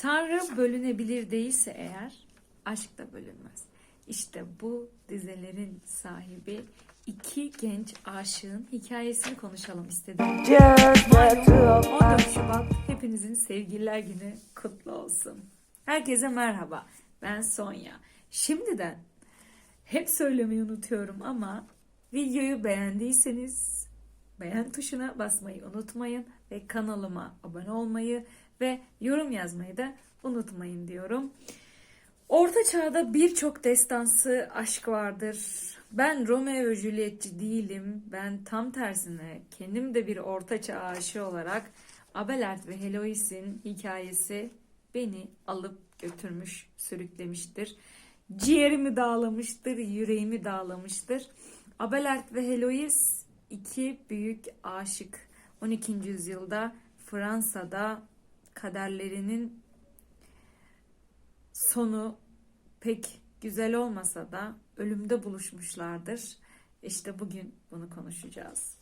Tanrı bölünebilir değilse eğer aşk da bölünmez. İşte bu dizelerin sahibi iki genç aşığın hikayesini konuşalım istedim. Malum 14 Şubat hepinizin sevgililer günü kutlu olsun. Herkese merhaba. Ben Sonya. Şimdiden hep söylemeyi unutuyorum ama videoyu beğendiyseniz beğen tuşuna basmayı unutmayın ve kanalıma abone olmayı ve yorum yazmayı da unutmayın diyorum. Orta çağda birçok destansı aşk vardır. Ben Romeo ve Juliet'ci değilim. Ben tam tersine kendim de bir orta çağ aşığı olarak Abelard ve Helois'in hikayesi beni alıp götürmüş, sürüklemiştir. Ciğerimi dağlamıştır, yüreğimi dağlamıştır. Abelard ve Helois iki büyük aşık. 12. yüzyılda Fransa'da kaderlerinin sonu pek güzel olmasa da ölümde buluşmuşlardır. İşte bugün bunu konuşacağız.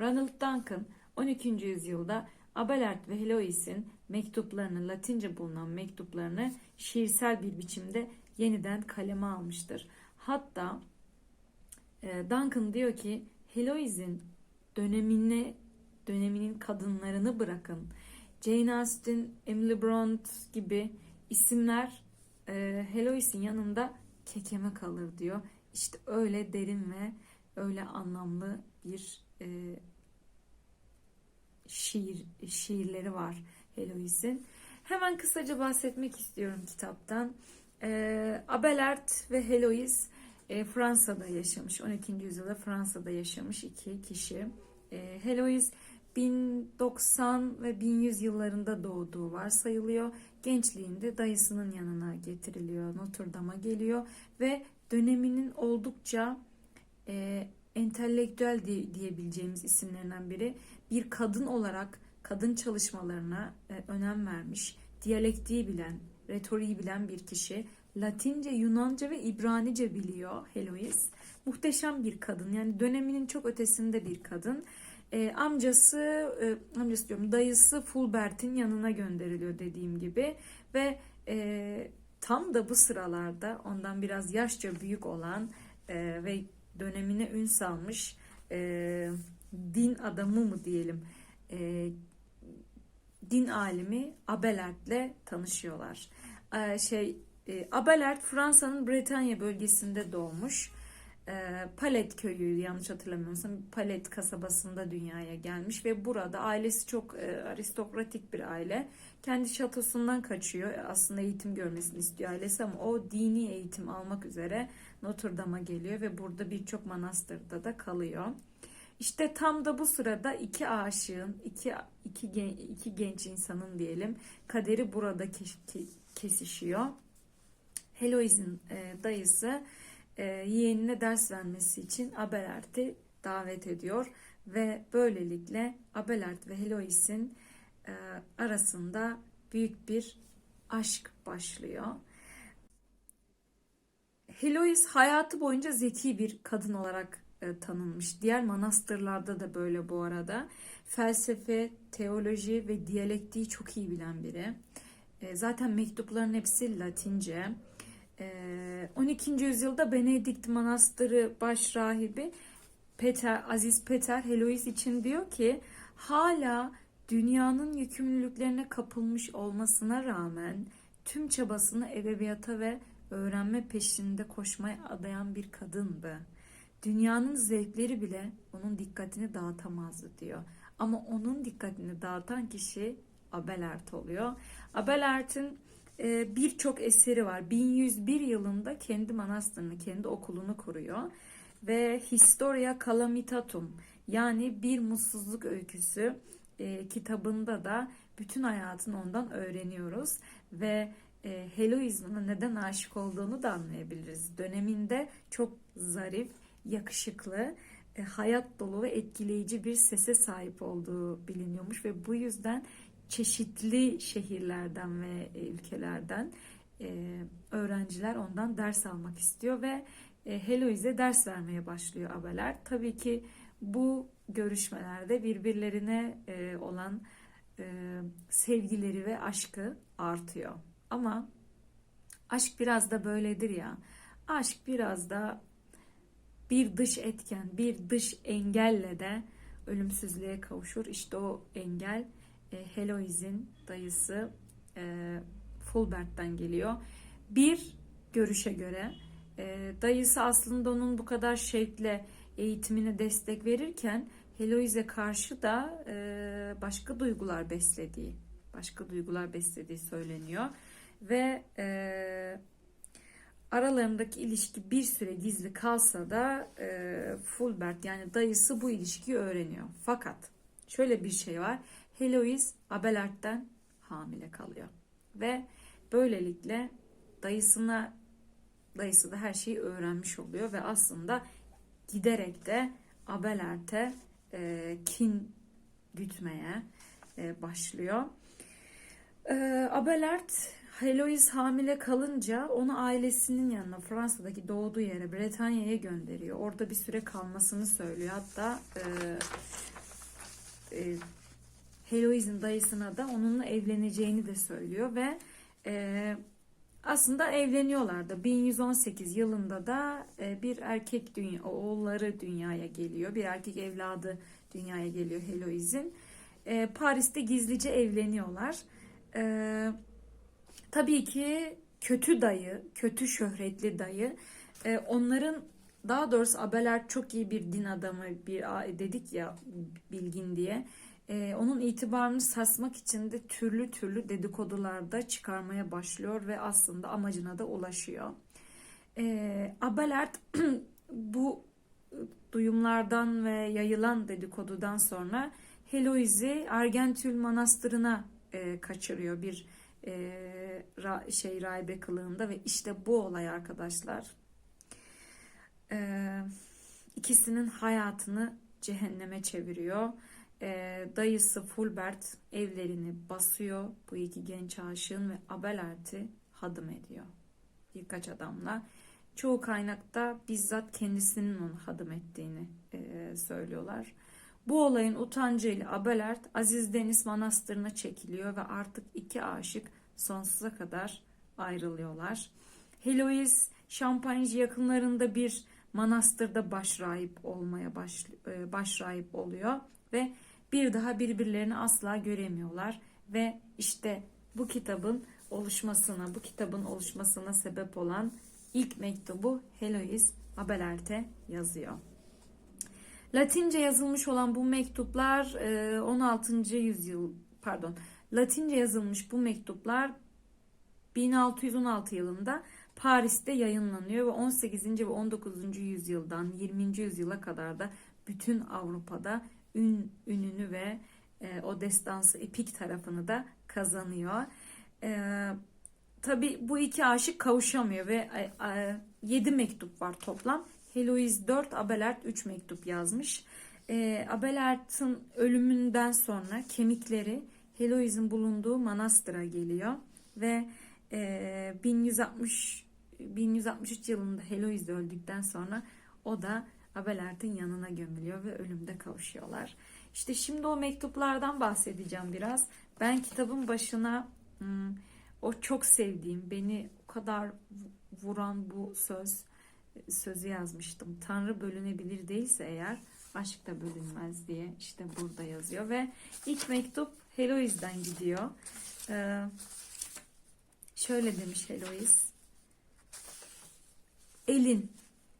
Ronald Duncan 12. yüzyılda Abelard ve Helois'in mektuplarını, Latince bulunan mektuplarını şiirsel bir biçimde yeniden kaleme almıştır. Hatta e, Duncan diyor ki Helois'in dönemine döneminin kadınlarını bırakın. Jane Austen, Emily Bront gibi isimler e, Helois'in yanında kekeme kalır diyor. İşte öyle derin ve öyle anlamlı bir e, şiir şiirleri var Helois'in. Hemen kısaca bahsetmek istiyorum kitaptan. E, Abelard ve Helois e, Fransa'da yaşamış. 12. yüzyılda Fransa'da yaşamış iki kişi. E, Helois 1090 ve 1100 yıllarında doğduğu varsayılıyor. Gençliğinde dayısının yanına getiriliyor. Notre Dame'a geliyor ve döneminin oldukça e, entelektüel diye, diyebileceğimiz isimlerinden biri. Bir kadın olarak kadın çalışmalarına e, önem vermiş, diyalektiği bilen, retoriği bilen bir kişi. Latince, Yunanca ve İbranice biliyor Helois. Muhteşem bir kadın. Yani döneminin çok ötesinde bir kadın. E, amcası, e, amcası diyorum, dayısı Fulbert'in yanına gönderiliyor dediğim gibi ve e, tam da bu sıralarda ondan biraz yaşça büyük olan e, ve dönemine ün salmış e, din adamı mı diyelim, e, din alimi Abelard'le tanışıyorlar. E, şey, e, Abelard Fransa'nın Bretanya bölgesinde doğmuş e, Palet köyü yanlış hatırlamıyorsam Palet kasabasında dünyaya gelmiş ve burada ailesi çok e, aristokratik bir aile. Kendi şatosundan kaçıyor. Aslında eğitim görmesini istiyor ailesi ama o dini eğitim almak üzere Notre Dame'a geliyor ve burada birçok manastırda da kalıyor. İşte tam da bu sırada iki aşığın, iki, iki, iki genç insanın diyelim kaderi burada kesişiyor. Helois'in e, dayısı e, yeğenine ders vermesi için Abelard'i davet ediyor ve böylelikle Abelard ve Helois'in e, arasında büyük bir aşk başlıyor. Helois hayatı boyunca zeki bir kadın olarak e, tanınmış. Diğer manastırlarda da böyle bu arada. Felsefe, teoloji ve diyalektiği çok iyi bilen biri. E, zaten mektupların hepsi Latince. 12. yüzyılda Benedikt Manastırı baş rahibi Peter, Aziz Peter Helois için diyor ki hala dünyanın yükümlülüklerine kapılmış olmasına rağmen tüm çabasını edebiyata ve öğrenme peşinde koşmaya adayan bir kadındı. Dünyanın zevkleri bile onun dikkatini dağıtamazdı diyor. Ama onun dikkatini dağıtan kişi Abelard oluyor. Abelard'ın birçok eseri var. 1101 yılında kendi manastırını, kendi okulunu kuruyor. Ve Historia Calamitatum yani bir mutsuzluk öyküsü e, kitabında da bütün hayatını ondan öğreniyoruz. Ve e, Heloizm'e neden aşık olduğunu da anlayabiliriz. Döneminde çok zarif, yakışıklı, e, hayat dolu ve etkileyici bir sese sahip olduğu biliniyormuş ve bu yüzden çeşitli şehirlerden ve ülkelerden e, öğrenciler ondan ders almak istiyor ve e, Heloise ders vermeye başlıyor Abeler. Tabii ki bu görüşmelerde birbirlerine olan e, sevgileri ve aşkı artıyor. Ama aşk biraz da böyledir ya. Aşk biraz da bir dış etken, bir dış engelle de ölümsüzlüğe kavuşur. İşte o engel e, Heloise'in dayısı e, Fulbert'ten geliyor. Bir görüşe göre e, dayısı aslında onun bu kadar şevkle eğitimine destek verirken Heloise karşı da e, başka duygular beslediği, başka duygular beslediği söyleniyor ve e, aralarındaki ilişki bir süre gizli kalsa da e, Fulbert yani dayısı bu ilişkiyi öğreniyor. Fakat şöyle bir şey var. Heloise Abelard'den hamile kalıyor ve böylelikle dayısına dayısı da her şeyi öğrenmiş oluyor ve aslında giderek de Abelard'e e, kin gütmeye e, başlıyor. E, Abelard Heloise hamile kalınca onu ailesinin yanına Fransa'daki doğduğu yere Bretanya'ya gönderiyor. Orada bir süre kalmasını söylüyor. Hatta e, e, Heloise'in dayısına da onunla evleneceğini de söylüyor ve e, aslında evleniyorlar da 1118 yılında da e, bir erkek dünya, oğulları dünyaya geliyor. Bir erkek evladı dünyaya geliyor Heloise'in. E, Paris'te gizlice evleniyorlar. E, tabii ki kötü dayı, kötü şöhretli dayı e, onların daha doğrusu Abelard çok iyi bir din adamı bir dedik ya bilgin diye. Ee, onun itibarını sarsmak için de türlü türlü dedikodularda çıkarmaya başlıyor ve aslında amacına da ulaşıyor. Ee, Abelard bu duyumlardan ve yayılan dedikodudan sonra Heloise'i Argentül Manastırı'na e, kaçırıyor bir e, ra, şey rahibe kılığında ve işte bu olay arkadaşlar e, ikisinin hayatını cehenneme çeviriyor. E, dayısı Fulbert evlerini basıyor bu iki genç aşığın ve Abelard'i hadım ediyor birkaç adamla. Çoğu kaynakta bizzat kendisinin onu hadım ettiğini e, söylüyorlar. Bu olayın utancıyla Abelard Aziz Deniz Manastırı'na çekiliyor ve artık iki aşık sonsuza kadar ayrılıyorlar. Heloise Şampanya yakınlarında bir manastırda başrahip olmaya baş, e, başrahip oluyor ve bir daha birbirlerini asla göremiyorlar ve işte bu kitabın oluşmasına, bu kitabın oluşmasına sebep olan ilk mektubu Heloise Abelard'e yazıyor. Latince yazılmış olan bu mektuplar 16. yüzyıl pardon Latince yazılmış bu mektuplar 1616 yılında Paris'te yayınlanıyor ve 18. ve 19. yüzyıldan 20. yüzyıla kadar da bütün Avrupa'da ün, ününü ve e, o destansı epik tarafını da kazanıyor. E, Tabi bu iki aşık kavuşamıyor ve e, e, 7 mektup var toplam. Heloise 4, Abelard 3 mektup yazmış. E, Abelard'ın ölümünden sonra kemikleri Heloise'in bulunduğu manastıra geliyor ve e, 1160 1163 yılında Heloise öldükten sonra o da Abelard'ın yanına gömülüyor ve ölümde kavuşuyorlar. İşte şimdi o mektuplardan bahsedeceğim biraz. Ben kitabın başına hmm, o çok sevdiğim, beni o kadar vuran bu söz sözü yazmıştım. Tanrı bölünebilir değilse eğer aşk da bölünmez diye işte burada yazıyor ve ilk mektup Heloise'den gidiyor. Ee, şöyle demiş Heloise. Elin,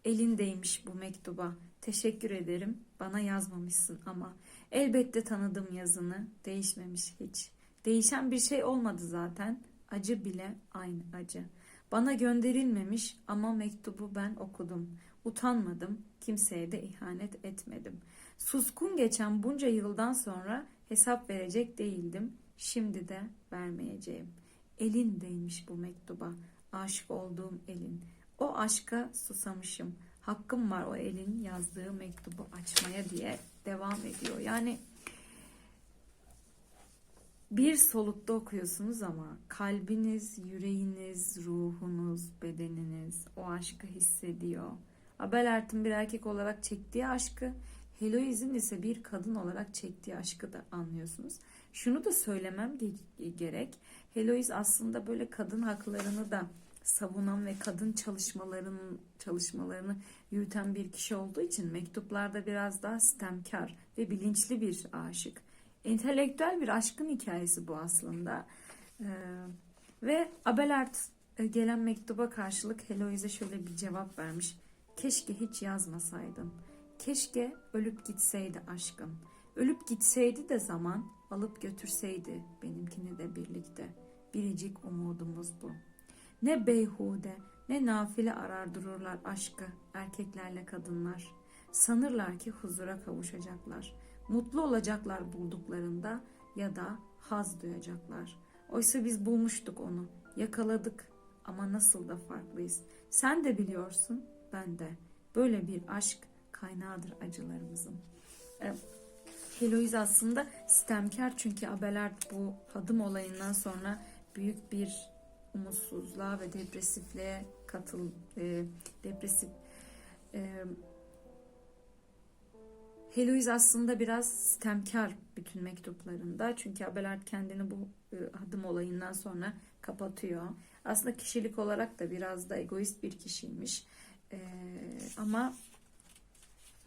elindeymiş bu mektuba. Teşekkür ederim. Bana yazmamışsın ama elbette tanıdım yazını. Değişmemiş hiç. Değişen bir şey olmadı zaten. Acı bile aynı acı. Bana gönderilmemiş ama mektubu ben okudum. Utanmadım, kimseye de ihanet etmedim. Suskun geçen bunca yıldan sonra hesap verecek değildim. Şimdi de vermeyeceğim. Elin değmiş bu mektuba. Aşık olduğum elin. O aşka susamışım. Hakkım var o elin yazdığı mektubu açmaya diye devam ediyor. Yani bir solukta okuyorsunuz ama kalbiniz, yüreğiniz, ruhunuz, bedeniniz o aşkı hissediyor. Abelard'ın bir erkek olarak çektiği aşkı, Heloise'in ise bir kadın olarak çektiği aşkı da anlıyorsunuz. Şunu da söylemem ge- gerek. Heloise aslında böyle kadın haklarını da savunan ve kadın çalışmalarının çalışmalarını yürüten bir kişi olduğu için mektuplarda biraz daha sistemkar ve bilinçli bir aşık. Entelektüel bir aşkın hikayesi bu aslında. Ee, ve Abelard e, gelen mektuba karşılık Heloise şöyle bir cevap vermiş. Keşke hiç yazmasaydın. Keşke ölüp gitseydi aşkın. Ölüp gitseydi de zaman alıp götürseydi benimkini de birlikte. Biricik umudumuz bu. Ne beyhude ne nafile arar dururlar aşkı erkeklerle kadınlar. Sanırlar ki huzura kavuşacaklar. Mutlu olacaklar bulduklarında ya da haz duyacaklar. Oysa biz bulmuştuk onu. Yakaladık ama nasıl da farklıyız. Sen de biliyorsun, ben de. Böyle bir aşk kaynağıdır acılarımızın. E, Heloise aslında sistemkar çünkü Abelard bu hadım olayından sonra büyük bir umutsuzluğa ve depresifliğe katıl e, depresif e, Heloise aslında biraz sistemkar bütün mektuplarında. Çünkü Abelard kendini bu e, adım olayından sonra kapatıyor. Aslında kişilik olarak da biraz da egoist bir kişiymiş. E, ama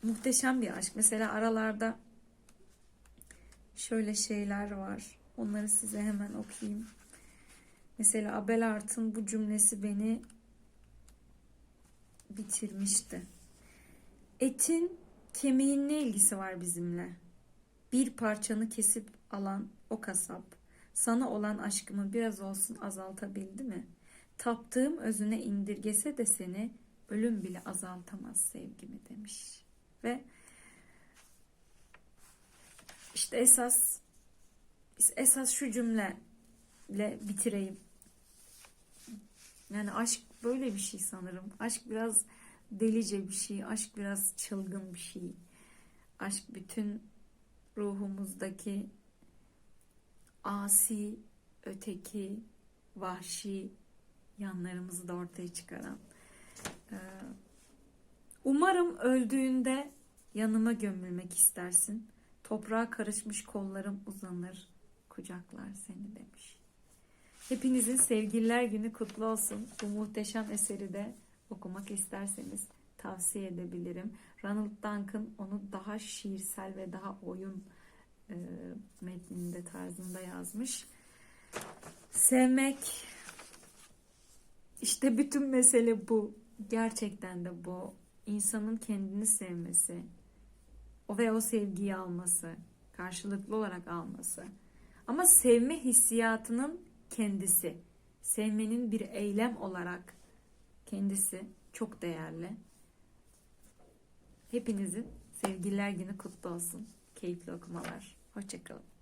muhteşem bir aşk. Mesela aralarda şöyle şeyler var. Onları size hemen okuyayım. Mesela Abelard'ın bu cümlesi beni bitirmişti. Etin kemiğin ne ilgisi var bizimle? Bir parçanı kesip alan o kasap sana olan aşkımı biraz olsun azaltabildi mi? Taptığım özüne indirgese de seni ölüm bile azaltamaz sevgimi demiş. Ve işte esas esas şu cümleyle bitireyim. Yani aşk böyle bir şey sanırım. Aşk biraz delice bir şey. Aşk biraz çılgın bir şey. Aşk bütün ruhumuzdaki asi, öteki, vahşi yanlarımızı da ortaya çıkaran. Ee, Umarım öldüğünde yanıma gömülmek istersin. Toprağa karışmış kollarım uzanır, kucaklar seni demiş. Hepinizin sevgililer günü kutlu olsun. Bu muhteşem eseri de okumak isterseniz tavsiye edebilirim. Ronald Duncan onu daha şiirsel ve daha oyun e, metninde tarzında yazmış. Sevmek işte bütün mesele bu. Gerçekten de bu. İnsanın kendini sevmesi, o ve o sevgiyi alması, karşılıklı olarak alması. Ama sevme hissiyatının kendisi, sevmenin bir eylem olarak kendisi çok değerli. Hepinizin sevgililer günü kutlu olsun. Keyifli okumalar. Hoşçakalın.